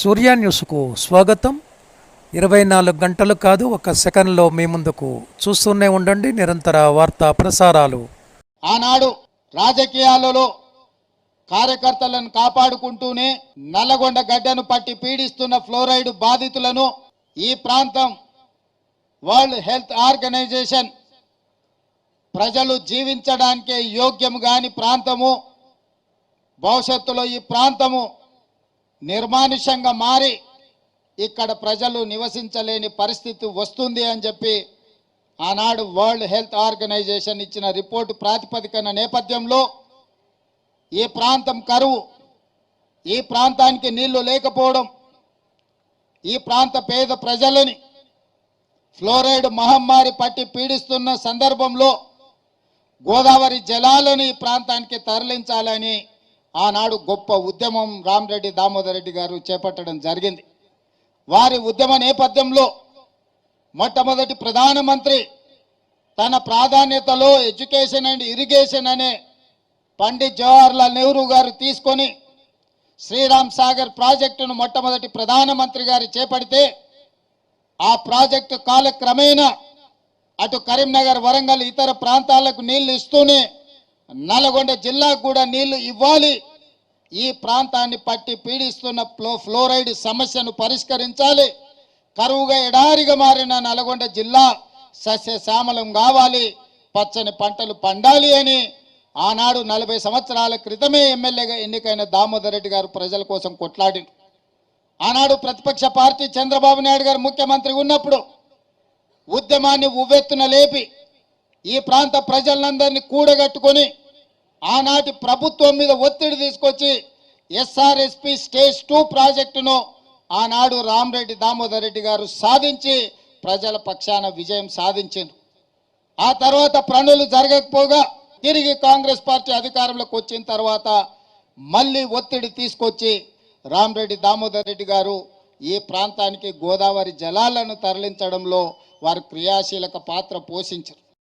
సూర్య న్యూస్కు స్వాగతం. ఇరవై నాలుగు గంటలు కాదు ఒక సెకండ్లో మీ ముందుకు చూస్తూనే ఉండండి. నిరంతర వార్తా ప్రసారాలు. ఆనాడు రాజకీయాలలో కార్యకర్తలను కాపాడుకుంటూనే నల్లగొండ గడ్డను పట్టి పీడిస్తున్న ఫ్లోరైడ్ బాధితులను ఈ ప్రాంతం వరల్డ్ హెల్త్ ఆర్గనైజేషన్ ప్రజలు జీవించడానికే యోగ్యం కాని ప్రాంతము భవిష్యత్తులో ఈ ప్రాంతము నిర్మానుష్యంగా మారి ఇక్కడ ప్రజలు నివసించలేని పరిస్థితి వస్తుంది అని చెప్పి ఆనాడు వరల్డ్ హెల్త్ ఆర్గనైజేషన్ ఇచ్చిన రిపోర్టు ప్రాతిపదికన నేపథ్యంలో ఈ ప్రాంతం కరువు. ఈ ప్రాంతానికి నీళ్ళు లేకపోవడం ఈ ప్రాంత పేద ప్రజలని ఫ్లోరైడ్ మహమ్మారి పట్టి పీడిస్తున్న సందర్భంలో గోదావరి జలాలను ఈ ప్రాంతానికి తరలించాలని ఆనాడు గొప్ప ఉద్యమం రామరెడ్డి దామోదర్ రెడ్డి గారు చేపట్టడం జరిగింది. వారి ఉద్యమ నేపథ్యంలో మొట్టమొదటి ప్రధానమంత్రి తన ప్రాధాన్యతలో ఎడ్యుకేషన్ అండ్ ఇరిగేషన్ అనే పండిత్ జవహర్లాల్ నెహ్రూ గారు తీసుకొని శ్రీరామ్ సాగర్ ప్రాజెక్టును మొట్టమొదటి ప్రధానమంత్రి గారు చేపడితే ఆ ప్రాజెక్టు కాలక్రమేణా అటు కరీంనగర్ వరంగల్ ఇతర ప్రాంతాలకు నీళ్ళు ఇస్తూనే నల్గొండ జిల్లాకు కూడా నీళ్ళు ఇవ్వాలి. ఈ ప్రాంతాన్ని పట్టి పీడిస్తున్న ఫ్లో ఫ్లోరైడ్ సమస్యను పరిష్కరించాలి. కరువుగా ఎడారిగా మారిన నల్గొండ జిల్లా సస్యశ్యామలం కావాలి. పచ్చని పంటలు పండాలి అని ఆనాడు నలభై సంవత్సరాల క్రితమే ఎమ్మెల్యేగా ఎన్నికైన దామోదర్ రెడ్డి గారు ప్రజల కోసం కొట్లాడి ఆనాడు ప్రతిపక్ష పార్టీ చంద్రబాబు నాయుడు గారు ముఖ్యమంత్రి ఉన్నప్పుడు ఉద్యమాన్ని ఉవ్వెత్తున లేపి ఈ ప్రాంత ప్రజలందరినీ కూడగట్టుకొని ఆనాటి ప్రభుత్వం మీద ఒత్తిడి తీసుకొచ్చి ఎస్ఆర్ఎస్పి స్టేజ్ టూ ప్రాజెక్టును ఆనాడు రామరెడ్డి దామోదర్ రెడ్డి గారు సాధించి ప్రజల పక్షాన విజయం సాధించింది ఆ తర్వాత పనులు జరగకపోగా తిరిగి కాంగ్రెస్ పార్టీ అధికారంలోకి వచ్చిన తర్వాత మళ్ళీ ఒత్తిడి తీసుకొచ్చి రామరెడ్డి దామోదర్ రెడ్డి గారు ఈ ప్రాంతానికి గోదావరి జలాలను తరలించడంలో వారు క్రియాశీలక పాత్ర పోషించారు.